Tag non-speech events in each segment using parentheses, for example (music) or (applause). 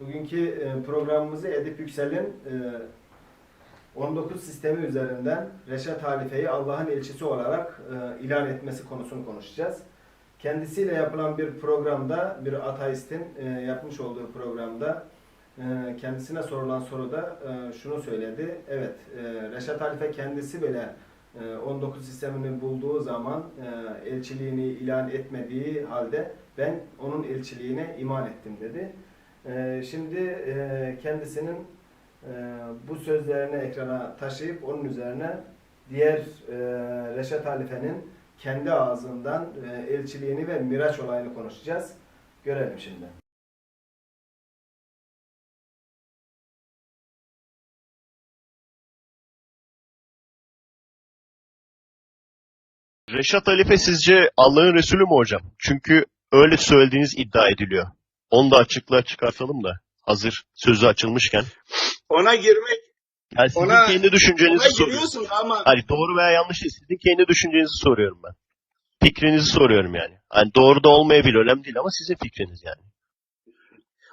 Bugünkü e, programımızı Edip Yüksel'in e, 19 sistemi üzerinden Reşat Halife'yi Allah'ın elçisi olarak e, ilan etmesi konusunu konuşacağız. Kendisiyle yapılan bir programda, bir ateistin e, yapmış olduğu programda e, kendisine sorulan soruda e, şunu söyledi. Evet, e, Reşat Halife kendisi bile e, 19 sistemini bulduğu zaman e, elçiliğini ilan etmediği halde ben onun elçiliğine iman ettim dedi. Ee, Şimdi e, kendisinin e, bu sözlerini ekrana taşıyıp onun üzerine diğer e, Reşat Halife'nin kendi ağzından elçiliğini ve Miraç olayını konuşacağız. Görelim şimdi. Reşat Halife sizce Allah'ın Resulü mü hocam? Çünkü öyle söylediğiniz iddia ediliyor. Onu da açıklığa çıkartalım da hazır sözü açılmışken. Ona girmek, Yani sizin Ona- kendi düşüncenizi ona soruyorum. ama Hani doğru veya yanlış değil. Sizin kendi düşüncenizi soruyorum ben. Fikrinizi soruyorum yani. Hani doğru da olmayabilir önemli değil ama sizin fikriniz yani.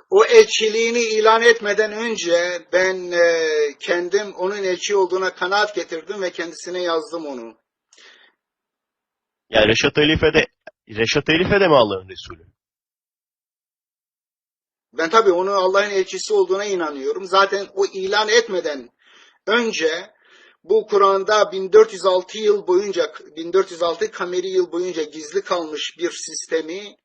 o elçiliğini ilan etmeden önce ben e, kendim onun elçi olduğuna kanaat getirdim ve kendisine yazdım onu. Yani Reşat Halife de Reşat Halife de mi Allah'ın Resulü? Ben tabii onun Allah'ın elçisi olduğuna inanıyorum. Zaten o ilan etmeden önce bu Kur'an'da 1406 yıl boyunca 1406 kameri yıl boyunca gizli kalmış bir sistemi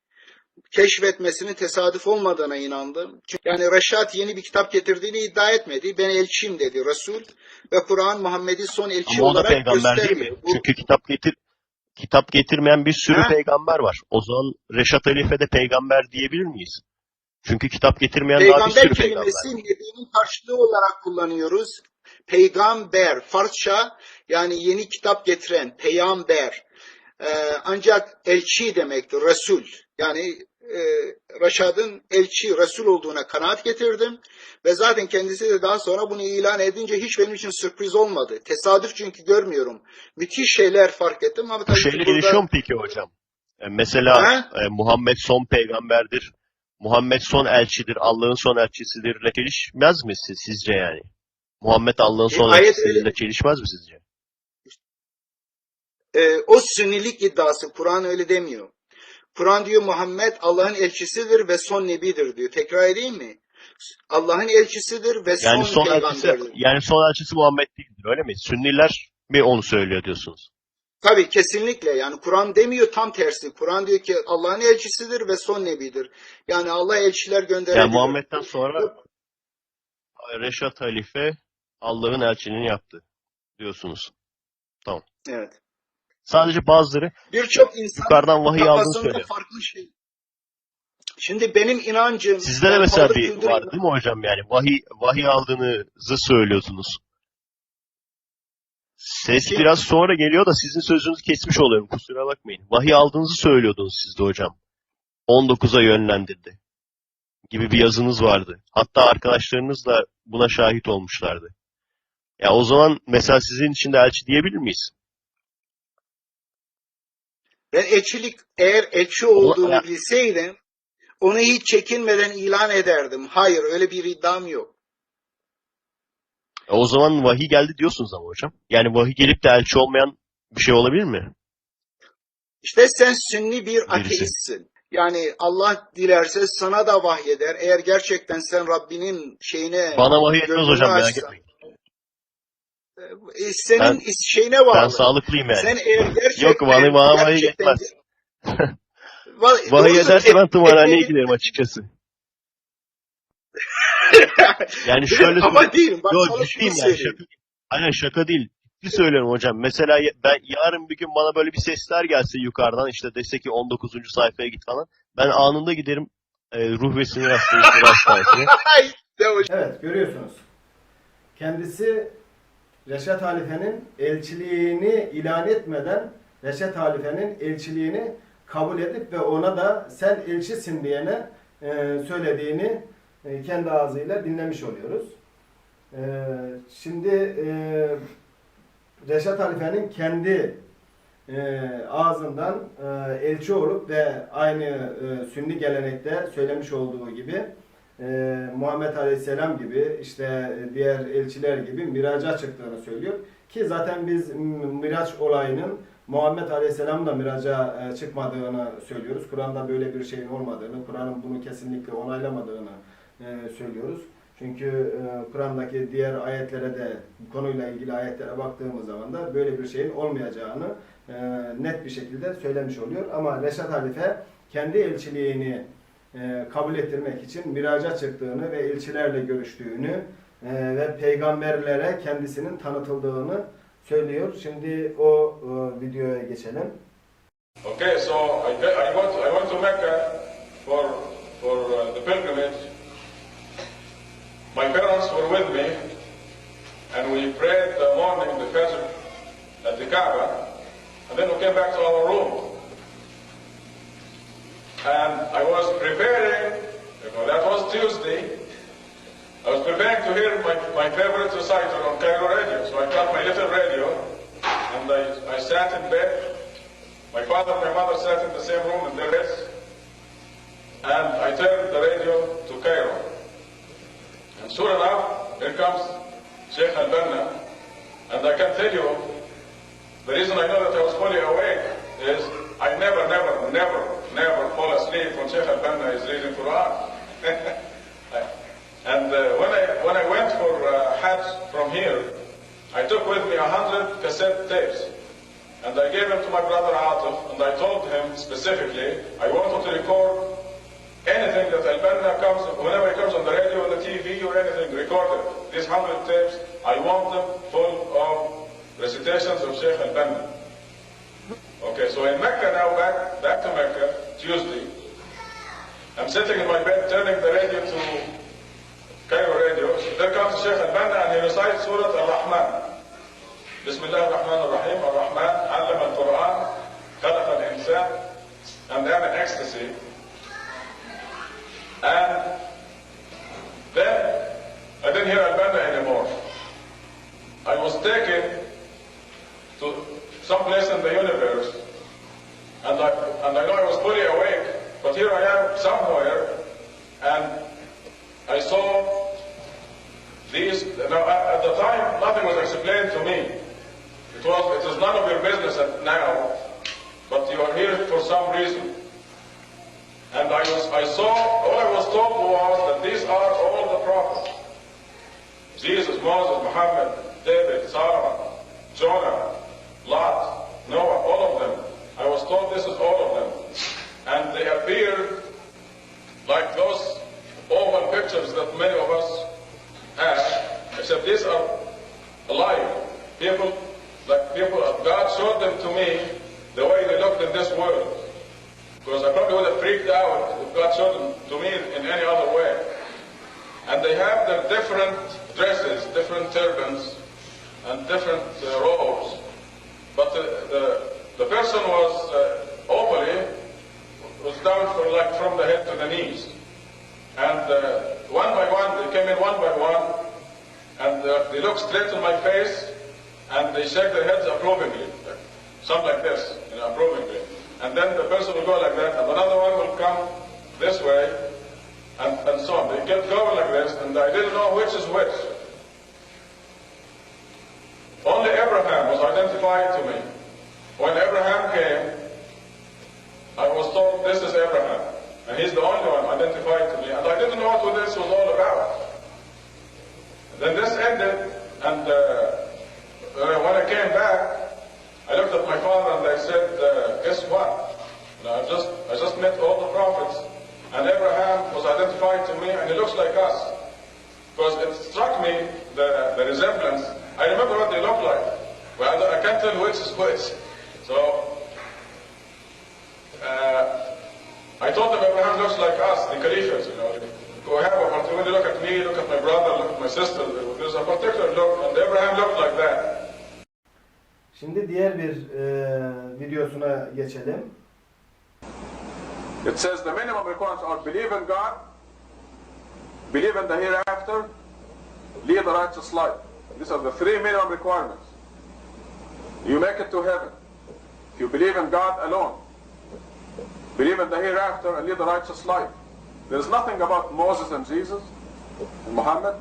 keşfetmesinin tesadüf olmadığına inandım. Çünkü yani Reşat yeni bir kitap getirdiğini iddia etmedi. Ben elçiyim dedi Resul ve Kur'an Muhammed'i son elçi Ama olarak göstermiyor. Bu- Çünkü kitap getir kitap getirmeyen bir sürü Ha? peygamber var. O zaman Reşat Halife de peygamber diyebilir miyiz? Çünkü kitap getirmeyen daha bir Peygamber sürü peygamber. kelimesi Nebi'nin karşılığı olarak kullanıyoruz. Peygamber, Farsça yani yeni kitap getiren, peygamber. Ee, ancak elçi demektir, Resul. Yani e, Reşad'ın elçi, Resul olduğuna kanaat getirdim. Ve zaten kendisi de daha sonra bunu ilan edince hiç benim için sürpriz olmadı. Tesadüf çünkü görmüyorum. Müthiş şeyler fark ettim ama Bu tabii ki şeyle burada... gelişiyor mu peki hocam? E, mesela Ha? e, Muhammed son peygamberdir. Muhammed son elçidir. Allah'ın son elçisidir. çelişmez mi siz, sizce yani? Muhammed Allah'ın E, son ayet elçisiyle öyle. çelişmez mi sizce? Ee, o sünnilik iddiası. Kur'an öyle demiyor. Kur'an diyor Muhammed Allah'ın elçisidir ve son nebidir diyor. Tekrar edeyim mi? Allah'ın elçisidir ve Yani son, son elçisi yani son elçisi Muhammed değildir öyle mi? Sünniler mi onu söylüyor diyorsunuz? Tabii kesinlikle yani Kur'an demiyor tam tersi. Kur'an diyor ki Allah'ın elçisidir ve son nebidir. Yani Allah elçiler gönderebilir. Yani Muhammed'den sonra Reşat Halife Allah'ın elçiliğini yaptı diyorsunuz. Evet. Sadece bazıları Birçok insan yukarıdan vahiy aldığını söylüyor. farklı şey. Şimdi benim inancım Sizde de mesela bir var değil mi hocam yani vahiy vahiy aldığınızı söylüyorsunuz. Ses Peki. biraz sonra geliyor da sizin sözünüzü kesmiş oluyorum kusura bakmayın. Vahiy aldığınızı söylüyordunuz siz de hocam. 19'a yönlendirdi gibi bir yazınız vardı. Hatta arkadaşlarınız da buna şahit olmuşlardı. Ya o zaman mesela sizin için de elçi diyebilir miyiz? Ben elçilik eğer elçi olduğunu Ya- bilseydim onu hiç çekinmeden ilan ederdim. Hayır öyle bir iddiam yok. E o zaman vahiy geldi diyorsunuz ama hocam. Yani vahiy gelip de elçi olmayan bir şey olabilir mi? İşte sen sünni bir ateistsin. Yani Allah dilerse sana da vahyeder. Eğer gerçekten sen Rabbinin şeyine Bana vahiy etmez gönlünü hocam merak etmeyin. e, senin Ben- şeyine bağlı. Ben sağlıklıyım yani. Sen eğer gerçekten Yok bana, bana vahiy etmez. (laughs) Va- Vahiy ederse ben tımarhaneye giderim açıkçası. (laughs) Yani şöyle Ama değilim. Bak Yok sana ciddiyim yani şaka. Aynen şaka değil. Ciddi söylüyorum hocam. Mesela ben yarın bir gün bana böyle bir sesler gelse yukarıdan işte dese ki 19. sayfaya git falan. Ben anında giderim e, ruh ve sinir hastalıkları (laughs) hastanesine. Evet görüyorsunuz. Kendisi Reşat Halife'nin elçiliğini ilan etmeden Reşat Halife'nin elçiliğini kabul edip ve ona da sen elçisin diyene e, söylediğini e, kendi ağzıyla dinlemiş oluyoruz. E, şimdi e, Reşat Halife'nin kendi ağzından elçi olup ve aynı sünni gelenekte söylemiş olduğu gibi Muhammed Aleyhisselam gibi işte diğer elçiler gibi miraca çıktığını söylüyor. Ki zaten biz Miraç olayının Muhammed Aleyhisselam da miraca çıkmadığını söylüyoruz. Kur'an'da böyle bir şeyin olmadığını, Kur'an'ın bunu kesinlikle onaylamadığını e, söylüyoruz. Çünkü e, Kur'an'daki diğer ayetlere de bu konuyla ilgili ayetlere baktığımız zaman da böyle bir şeyin olmayacağını e, net bir şekilde söylemiş oluyor. Ama Reşat Halife kendi elçiliğini kabul ettirmek için miraca çıktığını ve elçilerle görüştüğünü ve peygamberlere kendisinin tanıtıldığını söylüyor. Şimdi o videoya geçelim. Okay, so I, I went I went to Mecca for for uh, the pilgrimage. My parents were with me, and we prayed the morning the Fajr at the Kaaba, and then we came back to our room. And I was preparing. because that was Tuesday. I was preparing to hear my, my favorite recital on Cairo radio, so I got my little radio, and I, I sat in bed my father and my mother sat in the same room in their beds, and I turned the radio to Cairo. And soon enough, here comes Sheikh Al-Banna, and I can tell you, the reason I know that I was fully awake is I never, never, never, never fall asleep when Sheikh Al-Banna is reading Quran. (laughs) and uh, when, I, when I went for uh, Hajj from here, I took with me a hundred cassette tapes. And I gave them to my brother Atif, and I told him specifically, I wanted to record anything that Al-Banna comes, whenever he comes on the radio, on the TV, or anything, record it. These hundred tapes, I want them full of recitations of Sheikh Al-Banna. Okay, so in Mecca now, back, back to Mecca, Tuesday, I'm sitting in my bed, turning the radio to Cairo radio. There comes Sheikh Al-Banna, and he recites Surah Al-Rahman. بسم الله الرحمن الرحيم الرحمن علم القرآن خلق الإنسان and then in ecstasy and then I didn't hear Al-Banna anymore. I was taken to some place in the universe. And I, and I know I was fully awake but here I am somewhere and I saw these now at, the time nothing was explained to me. It was, it is none of your business now, but you are here for some reason. And I, was, I saw, all I was told was that these are all the prophets. Jesus, Moses, Muhammad, David, Sarah, Jonah, Lot, Noah, all of them. I was told this is all of them. And they appeared like those oval pictures that many of us have, except these are alive. People like people, of God showed them to me the way they looked in this world. Because I probably would have freaked out if God showed them to me in any other way. And they have their different dresses, different turbans, and different uh, robes. But the, the, the person was uh, ovally, was down for like from the head to the knees. And uh, one by one, they came in one by one, and uh, they looked straight in my face, and they shake their heads approvingly, something like this, you know, approvingly. And then the person will go like that, and another one will come this way, and, and kept going like this, and I didn't know which is which. Only Abraham was identified to me. When Abraham came, I was told this is Abraham, and he's the only one identified to me, and I didn't know what this was all about. Then this ended, and uh, uh, when I came back, I looked at my father and I said, uh, guess what? I just I just met all the prophets, and identified to me, and he looks like us. Because it struck me the, the resemblance. I remember what they look like. Well, I can't tell which is which. So uh, I told them Abraham looks like us, the Caliphs, you know. Go have a particular look at me, look at my brother, look at my sister. There's a particular look, and Abraham looked like that. Şimdi diğer bir e, videosuna geçelim. It says the minimum requirements are believe in God, believe in the hereafter, lead a righteous life. These are the three minimum requirements. You make it to heaven. If you believe in God alone, believe in the hereafter and lead a righteous life. There's nothing about Moses and Jesus and Muhammad.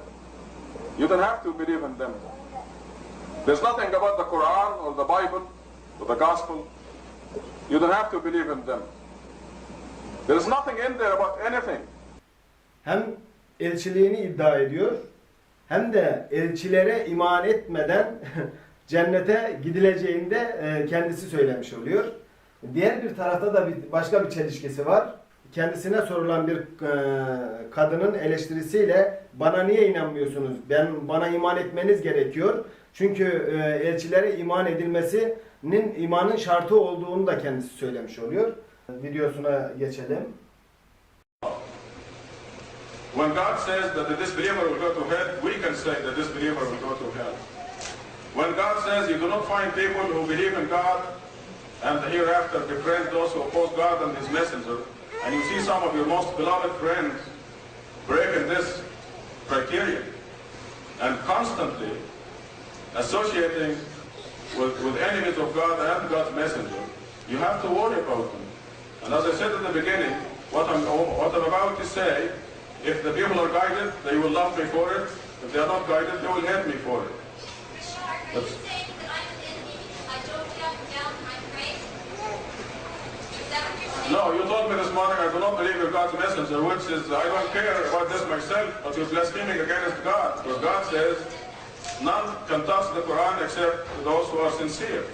You don't have to believe in them. There's nothing about the Quran or the Bible or the Gospel. You don't have to believe in them. There's nothing in there about anything. Hem elçiliğini iddia ediyor hem de elçilere iman etmeden (laughs) cennete gidileceğini de e, kendisi söylemiş oluyor. Diğer bir tarafta da bir başka bir çelişkisi var. Kendisine sorulan bir e, kadının eleştirisiyle bana niye inanmıyorsunuz? Ben bana iman etmeniz gerekiyor. Çünkü e, elçilere iman edilmesinin imanın şartı olduğunu da kendisi söylemiş oluyor. Videosuna geçelim. When God says that the disbeliever will go to hell, we can say the disbeliever will go to hell. When God says you do not find people who believe in God and hereafter befriend those who oppose God and His messenger, and you see some of your most beloved friends breaking this criteria and constantly associating with, with enemies of God and God's messenger, you have to worry about them. And as I said at the beginning, what I'm, what I'm about to say, if the people are guided, they will love me for it. If they are not guided, they will hate me for it. Shark, are you saying that I'm an enemy because I don't get up and down in my praise? Is that what you're saying? No, you told me this morning I do not believe in God's messenger, which is, I don't care about this myself, but you're blaspheming against God. Because God says, none can touch the Quran except those who are sincere.